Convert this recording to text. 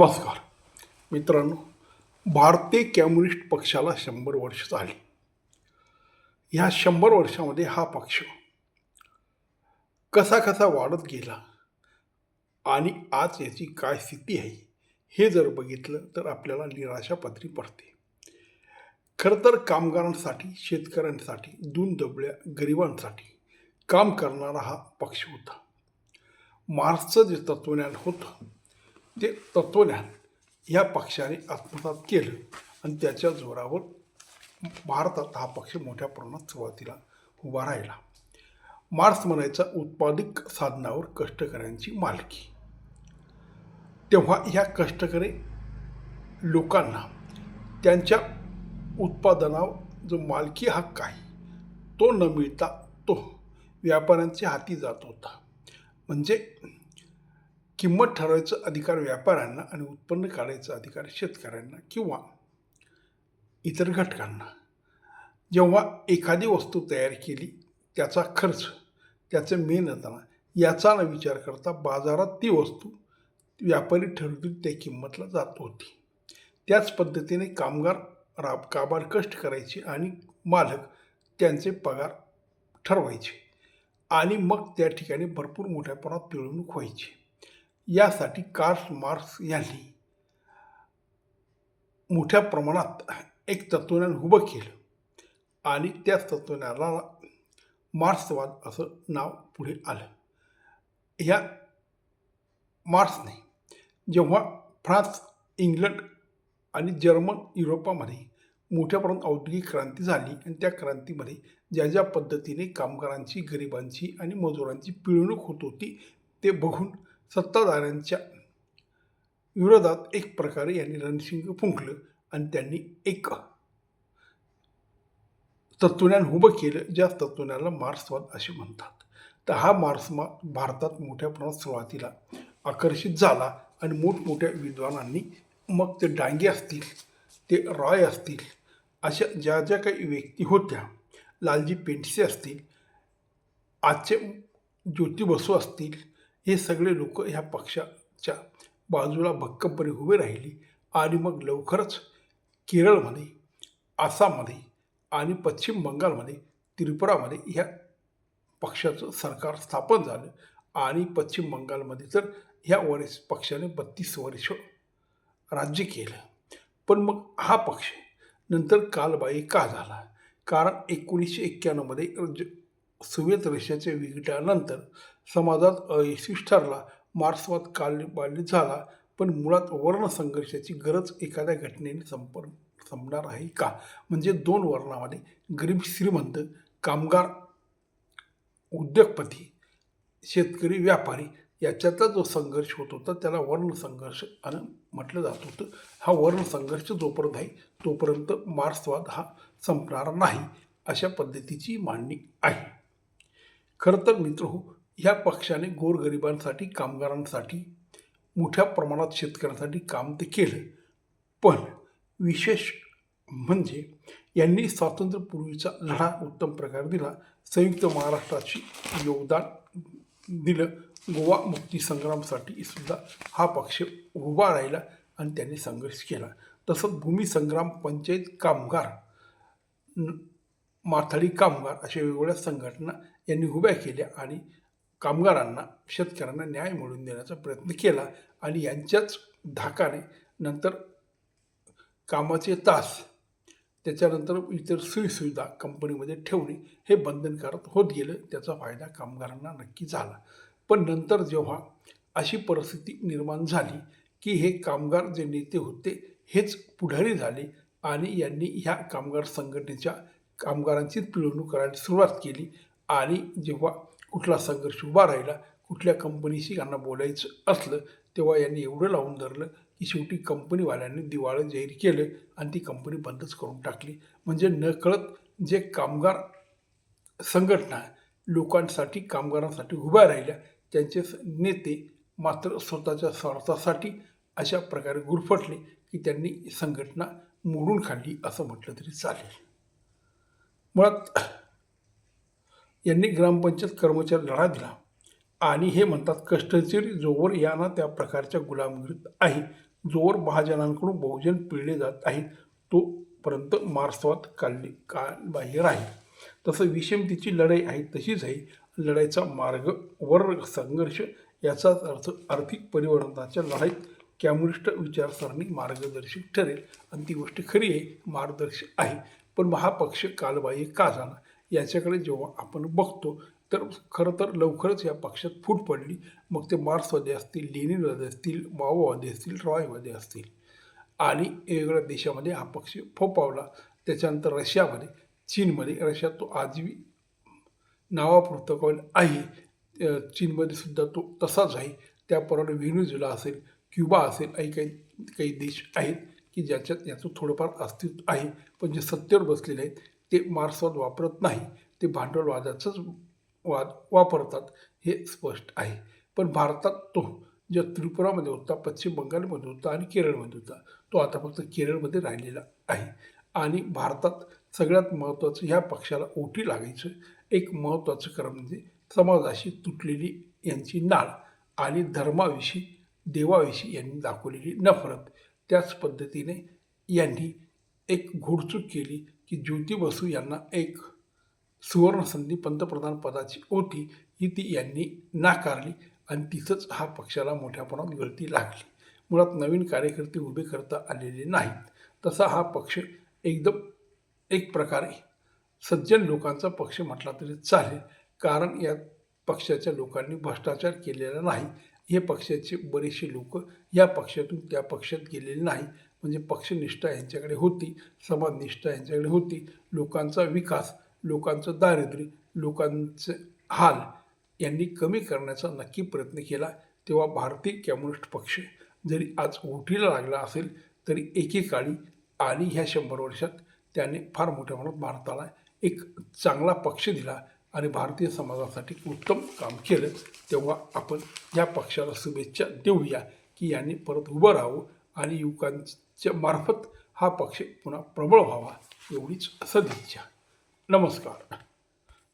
नमस्कार. मित्रांनो भारतीय कम्युनिस्ट पक्षाला शंभर वर्ष झाली. ह्या शंभर वर्षामध्ये हा पक्ष कसा कसा वाढत गेला आणि आज याची काय स्थिती आहे हे जर बघितलं तर आपल्याला निराशा पदरी पडते. खरं तर कामगारांसाठी शेतकऱ्यांसाठी दून गरिबांसाठी काम करणारा हा पक्ष होता. मार्क्सचं जे तत्वज्ञान होतं ते तत्वज्ञान या पक्षाने आत्मसात केलं. आणि त्याच्या जोरावर भारतात हा पक्ष मोठ्या प्रमाणात सुरुवातीला उभा राहिला. मार्क्स म्हणायचा उत्पादक साधनावर कष्टकऱ्यांची मालकी. तेव्हा ह्या कष्टकरी लोकांना त्यांच्या उत्पादनावर जो मालकी हक्क आहे तो न मिळता तो व्यापाऱ्यांच्या हाती जात होता. म्हणजे किंमत ठरवायचा अधिकार व्यापाऱ्यांना आणि उत्पन्न काढायचा अधिकार शेतकऱ्यांना किंवा इतर घटकांना. जेव्हा एखादी वस्तू तयार केली त्याचा खर्च त्याचं मेहनतना याचा न विचार करता बाजारात ती वस्तू व्यापारी ठरवतील त्या किंमतला जात होती. त्याच पद्धतीने कामगार राब काबार कष्ट करायचे आणि मालक त्यांचे पगार ठरवायचे आणि मग त्या ठिकाणी भरपूर मोठ्या प्रमाणात पिळवणूक व्हायची. यासाठी कार्ल मार्क्स यांनी मोठ्या प्रमाणात एक तत्वज्ञान उभं केलं. आणि त्याच तत्वज्ञानाला मार्क्सवाद असं नाव पुढे आलं. ह्या मार्क्सने जेव्हा फ्रान्स इंग्लंड आणि जर्मन युरोपामध्ये मोठ्या प्रमाणात औद्योगिक क्रांती झाली आणि त्या क्रांतीमध्ये ज्या ज्या पद्धतीने कामगारांची गरिबांची आणि मजुरांची पिळवणूक होत होती ते बघून सत्ताधाऱ्यांच्या विरोधात एक प्रकारे यांनी रणशिंग फुंकलं आणि त्यांनी एक तत्वज्ञान उभं केलं ज्या तत्वज्ञानाला मार्क्सवाद असे म्हणतात. तर हा मार्क्समा भारतात मोठ्या प्रमाणात सुरुवातीला आकर्षित झाला आणि मोठमोठ्या विद्वानांनी मग ते डांगे असतील ते रॉय असतील अशा ज्या ज्या काही व्यक्ती होत्या लालजी पेंडसे असतील आजचे ज्योती बसू असतील हे सगळे लोक ह्या पक्षाच्या बाजूला भक्कमपणे उभे राहिली आणि मग लवकरच केरळमध्ये आसाममध्ये आणि पश्चिम बंगालमध्ये त्रिपुरामध्ये ह्या पक्षाचं सरकार स्थापन झालं आणि पश्चिम बंगालमध्ये तर ह्या वर्ष पक्षाने बत्तीस वर्ष राज्य केलं. पण मग हा पक्ष नंतर कालबाई का झाला? कारण एकोणीसशे एक्क्याण्णवमध्ये ज- रशियाच्या विघटनानंतर समाजात अयशस्वी ठरला. मार्क्सवाद कालबाली झाला पण मुळात वर्ण संघर्षाची गरज एखाद्या घटनेने संपर संपणार आहे का? म्हणजे दोन वर्णामध्ये गरीब श्रीमंत कामगार उद्योगपती शेतकरी व्यापारी याच्यातला जो संघर्ष होत होता त्याला वर्ण संघर्ष आणि म्हटलं जात होतं. हा वर्ण संघर्ष जोपर्यंत आहे तोपर्यंत मार्क्सवाद हा संपणार नाही अशा पद्धतीची मांडणी आहे. खरं तर मित्र हो ह्या पक्षाने गोरगरिबांसाठी कामगारांसाठी मोठ्या प्रमाणात शेतकऱ्यांसाठी काम ते केलं. पण विशेष म्हणजे यांनी स्वातंत्र्यपूर्वीचा लढा उत्तम प्रकारे दिला. संयुक्त महाराष्ट्राची योगदान दिलं. गोवा मुक्ती संग्रामसाठी सुद्धा हा पक्ष उभा राहिला आणि त्यांनी संघर्ष केला. तसंच भूमी संग्राम पंचायत कामगार न- माथाडी कामगार अशा वेगवेगळ्या संघटना यांनी उभ्या केल्या आणि कामगारांना शेतकऱ्यांना न्याय मिळवून देण्याचा प्रयत्न केला आणि यांच्याच धाकाने नंतर कामाचे तास त्याच्यानंतर इतर सोयीसुविधा कंपनीमध्ये ठेवणे हे बंधनकारक होत गेलं. त्याचा फायदा कामगारांना नक्की झाला. पण नंतर जेव्हा अशी परिस्थिती निर्माण झाली की हे कामगार जे नेते होते हेच पुढारी झाले आणि यांनी ह्या कामगार संघटनेच्या कामगारांची पिळवणूक करायला सुरुवात केली आणि जेव्हा कुठला संघर्ष उभा राहिला कुठल्या कंपनीशी यांना बोलायचं असलं तेव्हा यांनी एवढं लावून धरलं की शेवटी कंपनीवाल्यांनी दिवाळं जाहीर केलं आणि ती कंपनी बंदच करून टाकली. म्हणजे नकळत जे कामगार संघटना लोकांसाठी कामगारांसाठी उभ्या राहिल्या त्यांचे स- नेते मात्र स्वतःच्या स्वार्थासाठी अशा प्रकारे गुरफटले की त्यांनी संघटना मोडून खाल्ली असं म्हटलं तरी चालेल. मुळात यांनी ग्रामपंचायत कर्मचारी लढा दिला. आणि हे म्हणतात कष्टचरी जोवर यांना त्या प्रकारच्या गुलामगिरीत आहे. जोवर महाजनांकडून बहुजन पिळले जात आहेत. तोपर्यंत मार्क्सवाद का बाहेर राहील तसं विषमतेची लढाई आहे तशीच आहे. लढाईचा मार्ग वर्ग संघर्ष याचाच अर्थ आर्थिक परिवर्तनाच्या लढाईत कॅम्युनिस्ट विचारसरणी मार्गदर्शक ठरेल. आणि ती गोष्ट खरी आहे मार्गदर्शक आहे. पण महापक्ष कालबाह्य का झाला? याच्याकडे जेव्हा आपण बघतो तर खरं तर लवकरच या पक्षात फूट पडली. मग ते मार्क्सवादी असतील लेनिनवादी असतील माओवादी असतील रॉयवादी असतील. आणि वेगवेगळ्या देशामध्ये हा पक्ष फोपावला त्याच्यानंतर रशियामध्ये चीनमध्ये रशियात तो आजही नावापुरतं आहे चीनमध्ये सुद्धा तो तसाच आहे. त्याप्रमाणे व्हेनेझुला असेल क्युबा असेल काही काही काही देश आहेत की ज्याच्यात याचं थोडंफार अस्तित्व आहे. पण जे सत्तेवर बसलेले आहेत ते मार्क्सवाद वापरत नाही ते भांडवलवादाचंच वाद वापरतात हे स्पष्ट आहे. पण भारतात तो ज्या त्रिपुरामध्ये होता पश्चिम बंगालमध्ये होता आणि केरळमध्ये होता तो आता फक्त केरळमध्ये राहिलेला आहे. आणि भारतात सगळ्यात महत्त्वाचं ह्या पक्षाला ओटी लागायचं एक महत्त्वाचं कारण म्हणजे समाजाशी तुटलेली यांची नाळ आणि धर्माविषयी देवाविषयी यांनी दाखवलेली नफरत. त्याच पद्धतीने यांनी एक घोडचूक केली की ज्योती बसू यांना एक सुवर्णसंधी पंतप्रधान पदाची होती ही ती यांनी नाकारली आणि तिथंच हा पक्षाला मोठ्या प्रमाणात गळती लागली. मुळात नवीन कार्यकर्ते उभे करता आलेले नाहीत. तसा हा पक्ष एकदम एक प्रकारे सज्जन लोकांचा पक्ष म्हटला तरी चालेल. कारण या पक्षाच्या लोकांनी भ्रष्टाचार केलेला नाही. हे पक्षाचे बरेचसे लोक या पक्षातून त्या पक्षात गेलेले नाही म्हणजे पक्षनिष्ठा यांच्याकडे होती समाजनिष्ठा यांच्याकडे होती. लोकांचा विकास लोकांचं दारिद्र्य लोकांचे हाल यांनी कमी करण्याचा नक्की प्रयत्न केला. तेव्हा भारतीय कम्युनिस्ट पक्ष जरी आज ओटीला लागला असेल तरी एकेकाळी आणि ह्या शंभर वर्षात. त्याने फार मोठ्या प्रमाणात भारताला एक चांगला पक्ष दिला आणि भारतीय समाजासाठी उत्तम काम केलं. तेव्हा आपण या पक्षाला शुभेच्छा देऊया की यांनी परत उभं राहावं आणि च्या मार्फत हा पक्ष पुन्हा प्रबळ व्हावा एवढीच सदिच्छा नमस्कार.